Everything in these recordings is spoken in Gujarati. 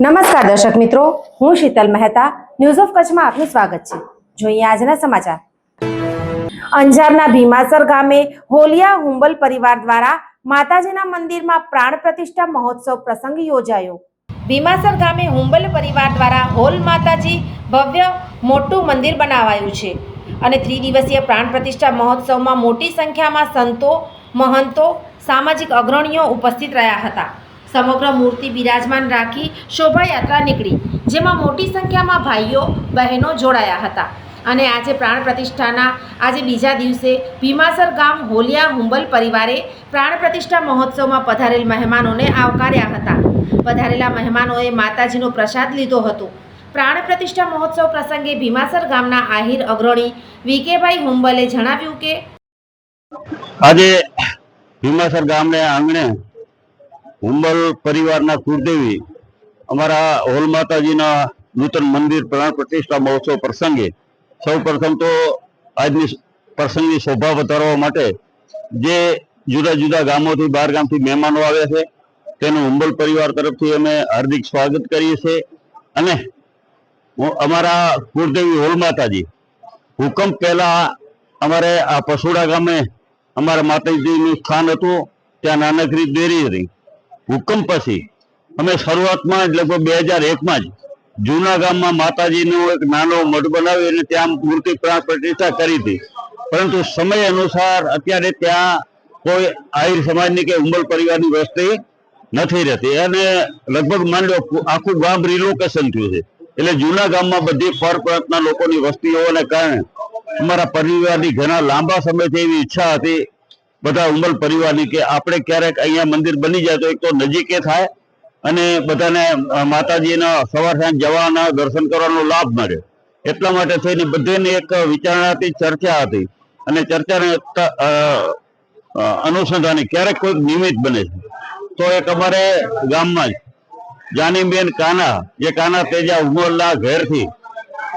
નમસ્કાર દર્શક મિત્રો, હું શીતલ મહેતા ન્યૂઝ ઓફ કચ્છમાં આપનું સ્વાગત છે. જોઈએ આજના સમાચાર. અંજારના ભીમાસર ગામે હોલિયા હુંબલ પરિવાર દ્વારા માતાજીના મંદિરમાં પ્રાણ પ્રતિષ્ઠા મહોત્સવ પ્રસંગ યોજાયો. ભીમાસર ગામે હુંબલ પરિવાર દ્વારા હોલ માતાજી ભવ્ય મોટું મંદિર બનાવાયું છે અને ત્રિદિવસીય પ્રાણ પ્રતિષ્ઠા મહોત્સવમાં મોટી સંખ્યામાં સંતો, મહંતો, સામાજિક અગ્રણીઓ ઉપસ્થિત રહ્યા હતા. સમગ્ર મૂર્તિ બિરાજમાન રાખી શોભાયાત્રા નીકળી, જેમાં મોટી સંખ્યામાં ભાઈઓ, બહેનો જોડાયા હતા. અને આજે પ્રાણ પ્રતિષ્ઠાના આજે બીજા દિવસે ભીમાસર ગામ હોલિયા હુંબલ પરિવારે પ્રાણ પ્રતિષ્ઠા મહોત્સવમાં પધારેલ મહેમાનોને આવકાર્યા હતા. પધારેલા મહેમાનોએ માતાજીનો પ્રસાદ લીધો હતો. પ્રાણ પ્રતિષ્ઠા મહોત્સવ પ્રસંગે ભીમાસર ગામના આહિર અગ્રણી વિકેભાઈ હુંબલે જણાવ્યું કે આજે ભીમાસર ગામને આંગણે હુંબલ પરિવારના કુળદેવી અમારા હોલ માતાજીના નૂતન મંદિર પ્રાણ પ્રતિષ્ઠા મહોત્સવ પ્રસંગે સૌ પ્રથમ તો આજની પ્રસંગની શોભા વધારવા માટે જે જુદા જુદા ગામોથી બહાર ગામથી મહેમાનો આવ્યા છે, તેનું હુંબલ પરિવાર તરફથી અમે હાર્દિક સ્વાગત કરીએ છીએ અને અમારા કુળદેવી હોલ માતાજી ભૂકંપ પહેલા અમારે આ પસુડા ગામે અમારા માતાજીનું સ્થાન હતું, ત્યાં નાનકડી ડેરી હતી. ભૂકંપ પછી. અમે શરૂઆતમાં જ લગભગ બે હજાર એકમાં જ જૂના ગામમાં માતાજીનો એક નાનો મઠ બનાવી અને ત્યાં મૂર્તિ પ્રતિષ્ઠા કરી હતી. પરંતુ સમય અનુસાર અત્યારે ત્યાં કોઈ આહિર સમાજની કે ઉંબલ પરિવારની વસ્તી નથી રહેતી. અને લગભગ માની લો આખું ગામ રિલોકેશન થયું છે. એટલે જૂના ગામમાં બધી પર પ્રાંતના લોકોની વસ્તી હોવાને કારણે અમારા પરિવારની ઘણા લાંબા સમયથી એવી ઈચ્છા હતી બધા ઉમર પરિવારની કે આપણે ક્યારેક અહીંયા મંદિર બની જાય તો એક તો નજીકે થાય અને બધાને માતાજીના સવાર સાંજ જવાના દર્શન કરવાનો લાભ મળે. એટલા માટે થઈને બધાની એક વિચારણા હતી ચર્ચા હતી અને ચર્ચાને અનુસંધાને ક્યારેક કોઈક નિમિત્ત બને છે. તો એક અમારે ગામમાં જ જાનીબેન કાના, જે કાના તેજા ઉમરના ઘેરથી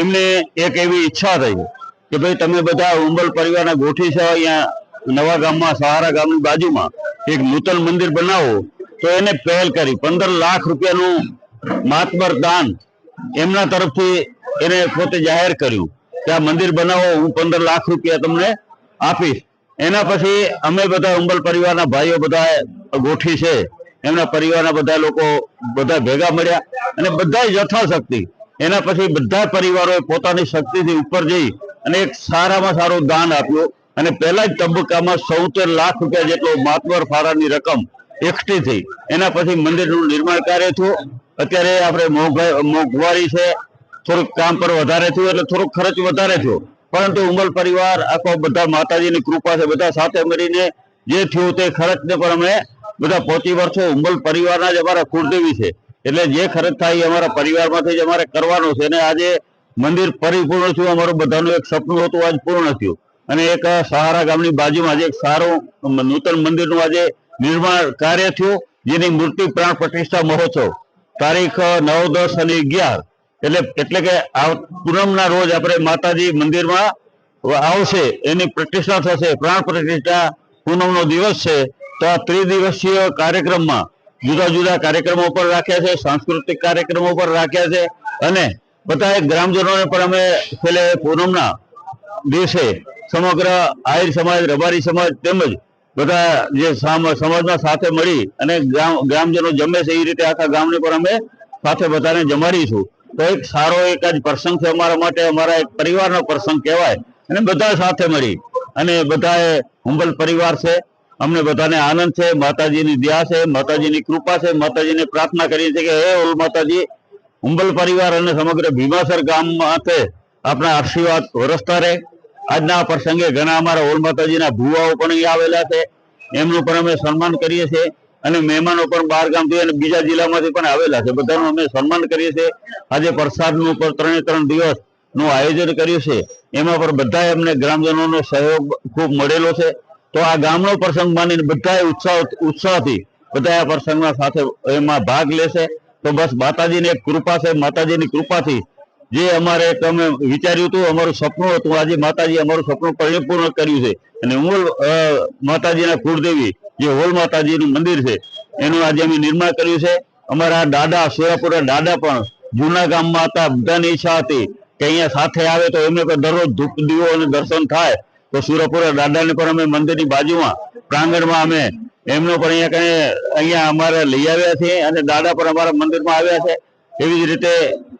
એમને એક એવી ઈચ્છા થઈ કે ભાઈ તમે બધા ઉંબલ પરિવારના ગોઠી છો અહીંયા નવા ગામમાં, સહારા ગામની બાજુમાં એક નૂતન મંદિર બનાવો, તો એને પહેલ કરી. પંદર લાખ રૂપિયાનું માતબર દાન એમના તરફથી એને પોતે જાહેર કર્યું કે આ મંદિર બનાવો, હું પંદર લાખ રૂપિયા તમને આપીશ. એના પછી અમે બધા ઉંબલ પરિવારના ભાઈઓ બધા ગોઠી છે. એમના પરિવારના બધા લોકો બધા ભેગા મળ્યા અને બધા યથાશક્તિ. એના પછી બધા પરિવારોએ પોતાની શક્તિથી ઉપર જઈ અને એક સારામાં સારું દાન આપ્યું. અને પહેલા જ તબક્કામાં સૌતેર લાખ રૂપિયા જેટલો માતબર ફાળાની રકમ એકઠી થઈ. એના પછી મંદિરનું નિર્માણ કાર્ય થયું. અત્યારે આપણે મોંઘા- મોંઘવારી છે. થોડુંક કામ પર વધારે થયું એટલે થોડોક ખર્ચ વધારે થયો. પરંતુ ઉમર પરિવાર, આખો બધા માતાજીની કૃપા છે, બધા સાથે મળીને જે થયું તે ખર્ચને પણ અમે બધા પહોંચી વર્ષો ઉમલ પરિવારના જ અમારા કુળદેવી છે. એટલે જે ખર્ચ થાય એ અમારા પરિવારમાંથી જ અમારે કરવાનો છે. અને આજે મંદિર પરિપૂર્ણ થયું. અમારું બધાનું એક સપનું હતું, આજ પૂર્ણ થયું. અને એક સહારા ગામની બાજુમાં આજે એક સારું નૂતન મંદિરનું આજે નિર્માણ કાર્ય થયું, જેની મૂર્તિ પ્રાણ પ્રતિષ્ઠા મહોત્સવ. તારીખ નવ, દસ અને અગિયાર. એટલે એટલે કે પૂનમના રોજ આપણે માતાજી મંદિરમાં આવશે, એની પ્રતિષ્ઠા થશે, પ્રાણ પ્રતિષ્ઠા પૂનમનો દિવસ છે. તો આ ત્રિદિવસીય કાર્યક્રમમાં જુદા જુદા કાર્યક્રમો પણ રાખ્યા છે, સાંસ્કૃતિક કાર્યક્રમો પણ રાખ્યા છે. અને બધા ગ્રામજનોને પણ અમે છેલ્લે પૂનમના દિવસે સમગ્ર આહિર સમાજ, રબારી સમાજ તેમજ બધા જે સમાજમાં સાથે મળી અને ગ્રામ ગ્રામજનો જમે છે એ રીતે આખા ગામને પણ અમે સાથે બધાને જમાડીશું. તો એક સારો એક જ પ્રસંગ છે અમારા માટે. અમારા એક પરિવારનો પ્રસંગ કહેવાય. અને બધા સાથે મળી. અને બધાએ હુંબલ પરિવાર છે. અમને બધાને આનંદ છે. માતાજીની દયા છે. માતાજીની કૃપા છે. માતાજીને પ્રાર્થના કરીએ છીએ કે હે ઓલ માતાજી, હુંબલ પરિવાર અને સમગ્ર ભીમાસર ગામ માટે આપણા આશીર્વાદ વરસતા રહે. આજના પ્રસંગે ઘણા અમારા ઓલ માતાજીના ભુવાઓ પણ અહીં આવેલા છે. એમનું પણ અમે સન્માન કરીએ છીએ અને મહેમાનો પણ બહાર ગામથી અને બીજા જિલ્લામાંથી પણ આવેલા છે. બધાનું અમે સન્માન કરીએ છીએ. આજે પ્રસાદનું પણ ત્રણે ત્રણ દિવસનું આયોજન કર્યું છે. એમાં પણ બધાએ અમને ગ્રામજનોનો સહયોગ ખૂબ મળેલો છે. તો આ ગામનો પ્રસંગ માનીને બધાએ ઉત્સાહ ઉત્સાહથી બધા આ પ્રસંગમાં સાથે એમાં ભાગ લેશે. તો બસ માતાજીની એક કૃપા છે. માતાજીની કૃપાથી જે અમારે અમે વિચાર્યું હતું, અમારું સપનું હતું, આજે માતાજી અમારું સપનું પરિપૂર્ણ કર્યું છે. અને મૂળ માતાજીના કુળદેવી, જે હોલ માતાજીનું મંદિર છે, એનું આજે અમે નિર્માણ કર્યું છે. અમારા દાદા સુરાપુરા દાદા પણ જૂના ગામમાં હતા, બધાની ઈચ્છા હતી કે અહીંયા સાથે આવે તો એમને પણ દરરોજ ધૂપ દીવો અને દર્શન થાય. તો સુરાપુરા દાદાને પણ અમે મંદિરની બાજુમાં, પ્રાંગણમાં અમે એમનો પણ અહીંયા કઈ, અહીંયા અમારે લઈ આવ્યા છે અને દાદા પણ અમારા મંદિરમાં આવ્યા છે. એવી જ રીતે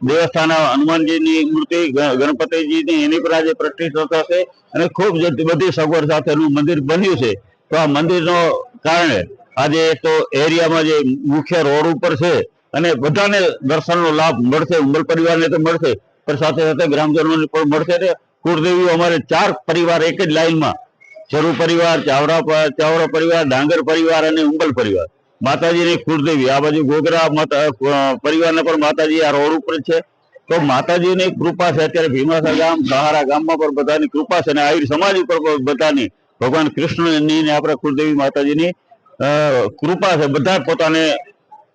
દેવસ્થાન હનુમાનજીની મૂર્તિ ગણપતિજીની એની પણ આજે પ્રતિષ્ઠા થશે અને ખૂબ બધી સગવડ સાથેનું મંદિર બન્યું છે. તો આ મંદિરનો કારણે આજે તો એરિયામાં જે મુખ્ય રોડ ઉપર છે અને બધાને દર્શનનો લાભ મળશે ઉંમર પરિવારને તો મળશે, પણ સાથે સાથે ગ્રામજનોને પણ મળશે ને કુળદેવી અમારે ચાર પરિવાર એક જ લાઈનમાં. જરૂર પરિવાર ચાવડા ચાવડા પરિવાર, ડાંગર પરિવાર અને ઉંબલ પરિવાર. માતાજીની કુળદેવી, આ બાજુ ગોગરા માતા પરિવારના પણ માતાજી આ રોડ ઉપર છે. તો માતાજીની કૃપા છે, અત્યારે ભીમાસર ગામ, સહારા ગામમાં પણ બધાની કૃપા છે અને આહિર સમાજ ઉપર બધાની, ભગવાન કૃષ્ણની ને કુળદેવી માતાજીની કૃપા છે. બધા પોતાને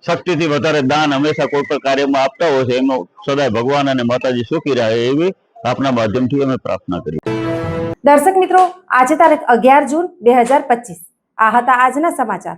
શક્તિથી વધારે દાન હંમેશા કોઈ પણ કાર્યમાં આપતા હોય છે એમનો સદાય ભગવાન અને માતાજી સુખી રહે એવી આપના માધ્યમથી અમે પ્રાર્થના કરી દર્શક મિત્રો, આજે તારીખ અગિયાર જૂન બે પચીસ. આ હતા આજના સમાચાર.